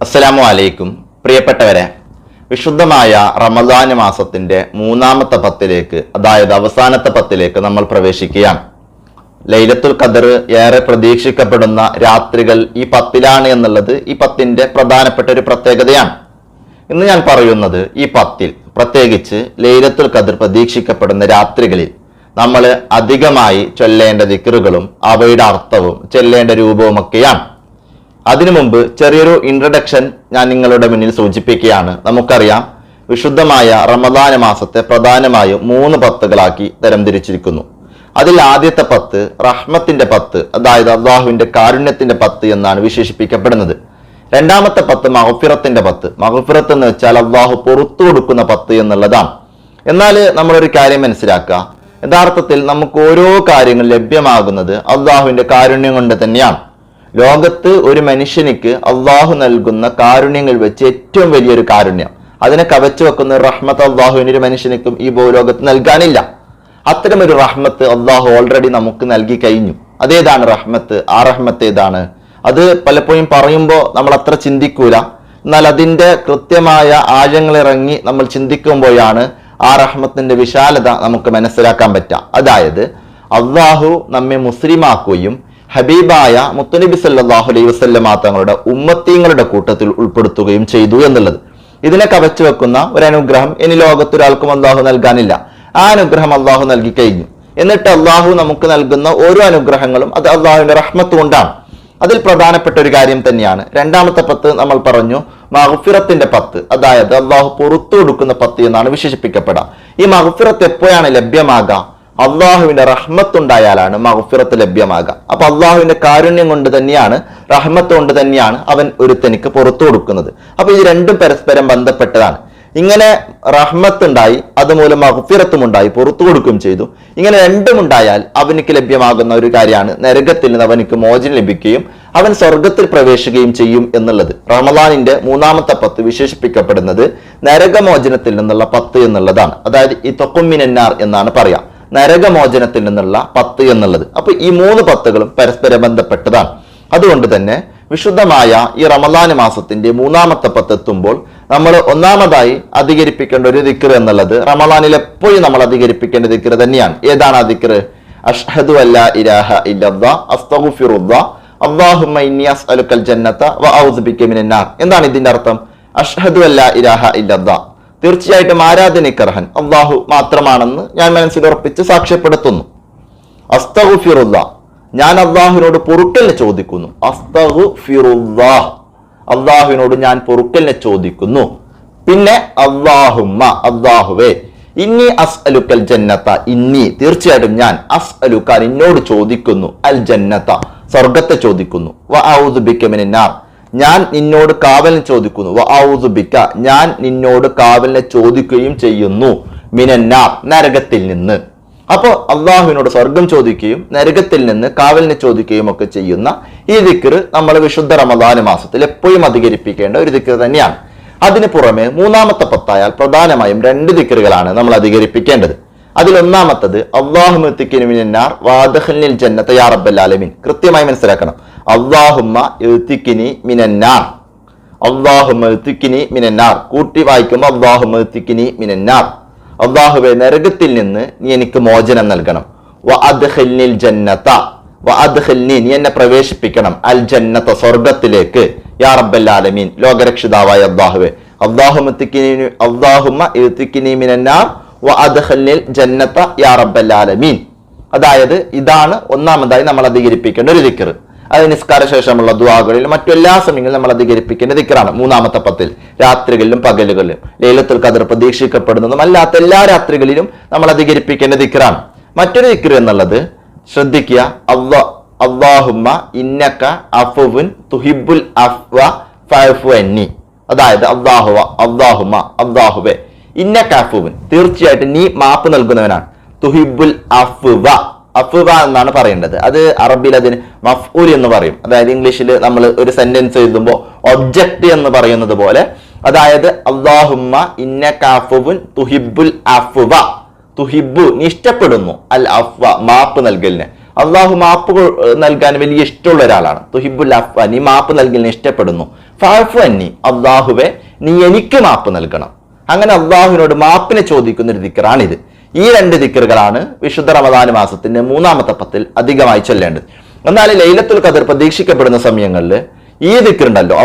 അസ്സലാമു അലൈക്കും പ്രിയപ്പെട്ടവരെ വിശുദ്ധമായ റമദാൻ മാസത്തിന്റെ മൂന്നാമത്തെ പത്തിലേക്ക് അതായത് അവസാനത്തെ പത്തിലേക്ക് നമ്മൾ പ്രവേശിക്കുകയാണ്. ലൈലത്തുൽ ഖദർ ഏറെ പ്രതീക്ഷിക്കപ്പെടുന്ന രാത്രികൾ ഈ പത്തിലാണ് എന്നുള്ളത് ഈ പത്തിന്റെ പ്രധാനപ്പെട്ട ഒരു പ്രത്യേകതയാണ്. ഇന്ന് ഞാൻ പറയുന്നത് ഈ പത്തിൽ പ്രത്യേകിച്ച് ലൈലത്തുൽ ഖദർ പ്രതീക്ഷിക്കപ്പെടുന്ന രാത്രികളിൽ നമ്മൾ അധികമായി ചൊല്ലേണ്ട ദിക്കറുകളും അവയുടെ അർത്ഥവും ചൊല്ലേണ്ട രൂപവുമൊക്കെയാണ്. അതിനു മുമ്പ് ചെറിയൊരു ഇൻട്രഡക്ഷൻ ഞാൻ നിങ്ങളുടെ മുന്നിൽ സൂചിപ്പിക്കുകയാണ്. നമുക്കറിയാം വിശുദ്ധമായ റമദാന മാസത്തെ പ്രധാനമായും മൂന്ന് പത്തുകളാക്കി തരംതിരിച്ചിരിക്കുന്നു. അതിൽ ആദ്യത്തെ പത്ത് റഹ്മത്തിന്റെ പത്ത് അതായത് അള്ളാഹുവിന്റെ കാരുണ്യത്തിന്റെ പത്ത് എന്നാണ് വിശേഷിപ്പിക്കപ്പെടുന്നത്. രണ്ടാമത്തെ പത്ത് മഹഫിറത്തിന്റെ പത്ത്. മഹഫിറത്ത് എന്ന് വെച്ചാൽ അള്ളാഹു പുറത്തു കൊടുക്കുന്ന പത്ത് എന്നുള്ളതാണ്. എന്നാൽ നമ്മളൊരു കാര്യം മനസ്സിലാക്കുക. യഥാർത്ഥത്തിൽ നമുക്ക് ഓരോ കാര്യങ്ങൾ ലഭ്യമാകുന്നത് അള്ളാഹുവിന്റെ കാരുണ്യം കൊണ്ട് തന്നെയാണ്. ലോകത്ത് ഒരു മനുഷ്യനിക്ക് അള്ളാഹു നൽകുന്ന കാരുണ്യങ്ങൾ വെച്ച് ഏറ്റവും വലിയൊരു കാരുണ്യം. അതിനെ കവച്ചു വെക്കുന്ന റഹ്മത്ത് അള്ളാഹുവിന് ഒരു മനുഷ്യനിക്കും ഈ ഭൂലോകത്ത് നൽകാനില്ല. അത്തരം ഒരു റഹ്മത്ത് അള്ളാഹു ഓൾറെഡി നമുക്ക് നൽകി കഴിഞ്ഞു. അതേതാണ് റഹ്മത്ത്? ആ റഹ്മത്ത് ഏതാണ്? അത് പലപ്പോഴും പറയുമ്പോൾ നമ്മൾ അത്ര ചിന്തിക്കൂല. എന്നാൽ അതിന്റെ കൃത്യമായ ആഴങ്ങളിറങ്ങി നമ്മൾ ചിന്തിക്കുമ്പോഴാണ് ആ റഹ്മത്തിന്റെ വിശാലത നമുക്ക് മനസ്സിലാക്കാൻ പറ്റുക. അതായത് അള്ളാഹു നമ്മെ മുസ്ലിമാക്കുകയും ഹബീബായ മുത്തനബി സല്ലാഹു അലൈഹി വസ്ലമാ തങ്ങളുടെ ഉമ്മത്തീങ്ങളുടെ കൂട്ടത്തിൽ ഉൾപ്പെടുത്തുകയും ചെയ്തു എന്നുള്ളത്. ഇതിനെ കവച്ചു വെക്കുന്ന ഒരു അനുഗ്രഹം ഇനി ലോകത്തൊരാൾക്കും അള്ളാഹു നൽകാനില്ല. ആ അനുഗ്രഹം അള്ളാഹു നൽകി കഴിഞ്ഞു. എന്നിട്ട് അള്ളാഹു നമുക്ക് നൽകുന്ന ഓരോ അനുഗ്രഹങ്ങളും അത് അള്ളാഹുവിന്റെ റഹ്മത്ത് കൊണ്ടാണ്. അതിൽ പ്രധാനപ്പെട്ട ഒരു കാര്യം തന്നെയാണ്. രണ്ടാമത്തെ പത്ത് നമ്മൾ പറഞ്ഞു മഹഫിറത്തിന്റെ പത്ത്. അതായത് അള്ളാഹു പുറത്തു കൊടുക്കുന്ന പത്ത് എന്നാണ് വിശേഷിപ്പിക്കപ്പെടുക. ഈ മഹഫിറത്ത് എപ്പോഴാണ് ലഭ്യമാകുക അള്ളാഹുവിന്റെ റഹ്മത്ത് ഉണ്ടായാലാണ് മഹഫിറത്ത് ലഭ്യമാകുക. അപ്പൊ അള്ളാഹുവിന്റെ കാരുണ്യം കൊണ്ട് തന്നെയാണ് റഹ്മത്ത് കൊണ്ട് തന്നെയാണ് അവൻ ഒരുത്തനിക്ക് പുറത്തു കൊടുക്കുന്നത്. അപ്പൊ ഇത് രണ്ടും പരസ്പരം ബന്ധപ്പെട്ടതാണ്. ഇങ്ങനെ റഹ്മത്ത് ഉണ്ടായി അതുമൂലം മഹഫിറത്തും ഉണ്ടായി പുറത്തു കൊടുക്കുകയും ചെയ്തു. ഇങ്ങനെ രണ്ടും ഉണ്ടായാൽ അവനിക്ക് ലഭ്യമാകുന്ന ഒരു കാര്യമാണ് നരകത്തിൽ നിന്ന് അവനിക്ക് മോചനം ലഭിക്കുകയും അവൻ സ്വർഗത്തിൽ പ്രവേശിക്കുകയും ചെയ്യും എന്നുള്ളത്. റമദാനിന്റെ മൂന്നാമത്തെ പത്ത് വിശേഷിപ്പിക്കപ്പെടുന്നത് നരകമോചനത്തിൽ നിന്നുള്ള പത്ത് എന്നുള്ളതാണ്. അതായത് ഈ തൊക്കുമിനാർ എന്നാണ് പറയാ. നരകമോചനത്തിൽ നിന്നുള്ള പത്ത് എന്നുള്ളത്. അപ്പൊ ഈ മൂന്ന് പത്തുകളും പരസ്പര ബന്ധപ്പെട്ടതാണ്. അതുകൊണ്ട് തന്നെ വിശുദ്ധമായ ഈ റമദാൻ മാസത്തിന്റെ മൂന്നാമത്തെ പത്ത് എത്തുമ്പോൾ നമ്മൾ ഒന്നാമതായി അധികരിപ്പിക്കേണ്ട ഒരു ദിക്കർ എന്നുള്ളത് റമദാനിൽ എപ്പോഴും നമ്മൾ അധികരിപ്പിക്കേണ്ട ദിക്കർ തന്നെയാണ്. ഏതാണ് ആ ദിക്കർ അഷ്ഹദു അല്ലാ ഇലാഹ ഇല്ലല്ലാ അല്ലാഹുമ്മ ഇന്നി അസ്അലുക്കൽ ജന്നത ബിക മിനന്നാർ നാർ. എന്താണ് ഇതിന്റെ അർത്ഥം? അഷ്ഹദു അല്ലാ ഇലാഹ ഇല്ലല്ലാ. തീർച്ചയായിട്ടും ആരാധനിക്കർഹൻ അള്ളാഹു മാത്രമാണെന്ന് ഞാൻ മനസ്സിൽ ഉറപ്പിച്ച് സാക്ഷ്യപ്പെടുത്തുന്നു. അസ്തഗ്ഫിറുല്ലാ. ഞാൻ അള്ളാഹുവിനോട് പൊറുക്കലിനെ ചോദിക്കുന്നു. അസ്തഹു ഫിറുല്ല അള്ളാഹുവിനോട് ഞാൻ പൊറുക്കലിനെ ചോദിക്കുന്നു. പിന്നെ അള്ളാഹുമ്മ അള്ളാഹുവേ ഇന്നി അസ് അലുക്കൽ ജന്നത്ത ഇന്നി തീർച്ചയായിട്ടും ഞാൻ അസ് അലുക്കാൻ എന്നോട് ചോദിക്കുന്നു. അൽ ജന്നത്ത സ്വർഗത്തെ ചോദിക്കുന്നു. വ ഔദു ബിക മിനന്നാർ. ഞാൻ നിന്നോട് കാവലിനെ ചോദിക്കുന്നു. ബിക ഞാൻ നിന്നോട് കാവലിനെ ചോദിക്കുകയും ചെയ്യുന്നു. മിനന്നാർ നരകത്തിൽ നിന്ന്. അപ്പോൾ അള്ളാഹുവിനോട് സ്വർഗം ചോദിക്കുകയും നരകത്തിൽ നിന്ന് കാവലിനെ ചോദിക്കുകയും ഒക്കെ ചെയ്യുന്ന ഈ ദിക്കർ നമ്മൾ വിശുദ്ധ റമദാന മാസത്തിൽ എപ്പോഴും അധികരിപ്പിക്കേണ്ട ഒരു ദിക്കർ തന്നെയാണ്. അതിന് പുറമെ മൂന്നാമത്തെ പത്തായാൽ പ്രധാനമായും രണ്ട് ദിക്കറുകളാണ് നമ്മൾ അധികരിപ്പിക്കേണ്ടത്. അതിലൊന്നാമത്തത് അള്ളാഹുമിനാർ വാദഹലിൽ ജന്നത്ത യാ റബ്ബൽ കൃത്യമായി മനസ്സിലാക്കണം. അള്ളാഹുമ്മ മിനന്നാർ. മിനന്നാർ. കൂട്ടി വായിക്കുമ്പോൾ അള്ളാഹുമ്മ മിനന്നാർ. അള്ളാഹുബെ നരകത്തിൽ നിന്ന് നീ എനിക്ക് മോചനം നൽകണം. വ അദ്ഖിൽനിൽ ജന്നത. വ അദ്ഖിൽനി നീ എന്നെ പ്രവേശിപ്പിക്കണം. അൽ ജന്നത്ത സ്വർഗത്തിലേക്ക് യാ റബ്ബൽ ആലമീൻ. ലോകരക്ഷിതാവായ അള്ളാഹുബെ മിനന്നാർ. അതായത് ഇതാണ് ഒന്നാമതായി നമ്മൾ അധികരിപ്പിക്കേണ്ട ഒരു ദിക്കർ അത് നിസ്കാര ശേഷമുള്ള ദ്വാകളിൽ മറ്റെല്ലാ സമയങ്ങളിലും നമ്മൾ അധികരിപ്പിക്കേണ്ട ദിക്കറാണ് മൂന്നാമത്തെ പത്തിൽ രാത്രികളിലും പകലുകളിലും. ലേലത്തിൽ കതിർ പ്രതീക്ഷിക്കപ്പെടുന്നതും അല്ലാത്ത എല്ലാ രാത്രികളിലും നമ്മൾ അധികരിപ്പിക്കേണ്ട ദിക്കറാണ് മറ്റൊരു ദിക്കർ എന്നുള്ളത് ശ്രദ്ധിക്കുക അള്ളാ അള്ളാഹുമ്മ ഇന്നക്ക അഫുവിൻ തുഹിബുൽ അഫ്വ അതായത് അള്ളാഹുവ അള്ളാഹുമ അള്ളാഹുവെ. ഇന്നക്ക തീർച്ചയായിട്ടും നീ മാപ്പ് നൽകുന്നവനാണ്. തുഹിബുൽ അഫ്വ. അഫ്വ എന്നാണ് പറയേണ്ടത്. അത് അറബിയിൽ അതിന് മഫ്ഊൽ എന്ന് പറയും. അതായത് ഇംഗ്ലീഷിൽ നമ്മൾ ഒരു സെന്റൻസ് എഴുതുമ്പോൾ ഒബ്ജക്റ്റ് എന്ന് പറയുന്നത് പോലെ അതായത് അള്ളാഹുമ്മ ഇന്ന കാഫുബുൻ തുഹിബുൽ അഫുബ തുഹിബു നീ ഇഷ്ടപ്പെടുന്നു. അൽ അഫ്വ മാപ്പ് നൽകലിനെ. അള്ളാഹു മാപ്പ് നൽകാൻ വലിയ ഇഷ്ടമുള്ള ഒരാളാണ്. തുഹിബുൽ അഫ്വ നീ മാപ്പ് നൽകലിനെ ഇഷ്ടപ്പെടുന്നു. ഫാഫു അന്നി അള്ളാഹുവെ നീ എനിക്ക് മാപ്പ് നൽകണം. അങ്ങനെ അള്ളാഹുവിനോട് മാപ്പിനെ ചോദിക്കുന്ന ഒരു ദിക്കറാണിത് ഈ രണ്ട് ദിക്കറുകളാണ് വിശുദ്ധ റമദാൻ മാസത്തിന്റെ മൂന്നാമത്തെ പത്തിൽ അധികമായി ചൊല്ലേണ്ടത്. എന്നാൽ ലൈലത്തുൽ ഖദർ പ്രതീക്ഷിക്കപ്പെടുന്ന സമയങ്ങളിൽ ഈ ദിക്കറുണ്ടല്ലോ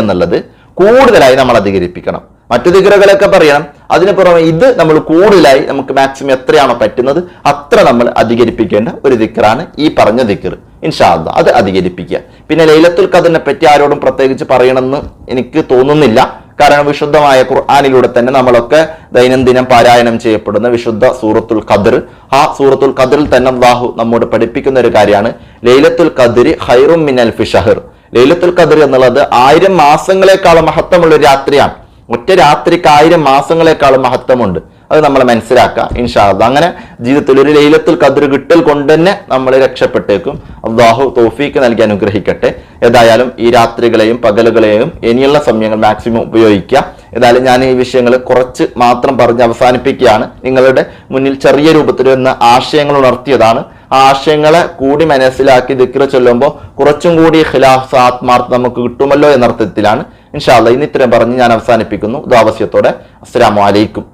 എന്നുള്ളത് കൂടുതലായി നമ്മൾ അധികരിപ്പിക്കണം. മറ്റു ദിക്കറുകളൊക്കെ പറയണം അതിന് പുറമെ ഇത് നമ്മൾ കൂടുതലായി നമുക്ക് മാക്സിമം എത്രയാണോ പറ്റുന്നത് അത്ര നമ്മൾ അധികരിപ്പിക്കേണ്ട ഒരു ദിക്കറാണ് ഈ പറഞ്ഞ ദിക്കർ ഇൻഷാല്ല അത് അധികരിപ്പിക്കുക. പിന്നെ ലൈലത്തുൽ ഖദറിനെ പറ്റി ആരോടും പ്രത്യേകിച്ച് പറയണമെന്ന് എനിക്ക് തോന്നുന്നില്ല. കാരണം വിശുദ്ധമായ ഖുർആാനിലൂടെ തന്നെ നമ്മളൊക്കെ ദൈനംദിനം പാരായണം ചെയ്യപ്പെടുന്ന വിശുദ്ധ സൂറത്തുൽ ഖദർ. ആ സൂറത്തുൽ ഖദറിൽ തന്നെ അള്ളാഹു നമ്മോട് പഠിപ്പിക്കുന്ന ഒരു കാര്യമാണ്. ലൈലത്തുൽ ഖദരി ഹൈറും മിനൽ ഫിഷഹർ ലൈലത്തുൽ ഖദർ എന്നുള്ളത് ആയിരം മാസങ്ങളെക്കാളും മഹത്വമുള്ള ഒരു രാത്രിയാണ്. ഒറ്റ രാത്രിക്ക് ആയിരം മാസങ്ങളെക്കാളും മഹത്വമുണ്ട്. അത് നമ്മൾ മനസ്സിലാക്കുക ഇൻഷാല്ല അങ്ങനെ ജീവിതത്തിൽ ഒരു ലൈലത്തുൽ കതിർ കിട്ടൽ കൊണ്ട് തന്നെ നമ്മൾ രക്ഷപ്പെട്ടേക്കും. അള്ളാഹു തോഫീക്ക് നൽകി അനുഗ്രഹിക്കട്ടെ. ഏതായാലും ഈ രാത്രികളെയും പകലുകളെയും ഇനിയുള്ള സമയങ്ങൾ മാക്സിമം ഉപയോഗിക്കുക ഏതായാലും ഞാൻ ഈ വിഷയങ്ങൾ കുറച്ച് മാത്രം പറഞ്ഞ് അവസാനിപ്പിക്കുകയാണ്. നിങ്ങളുടെ മുന്നിൽ ചെറിയ രൂപത്തിൽ വന്ന ആശയങ്ങൾ ഉണർത്തിയതാണ്. ആ ആശയങ്ങളെ കൂടി മനസ്സിലാക്കി ദിക്ര ചൊല്ലുമ്പോൾ കുറച്ചും കൂടി ഖിലാഫ് ആത്മാർത്ഥം നമുക്ക് കിട്ടുമല്ലോ എന്നർത്ഥത്തിലാണ്. ഇൻഷാല്ല ഇന്ന് ഇത്രയും പറഞ്ഞ് ഞാൻ അവസാനിപ്പിക്കുന്നു. ദ്വാവസ്യത്തോടെ അസ്സലാമു അലൈക്കും.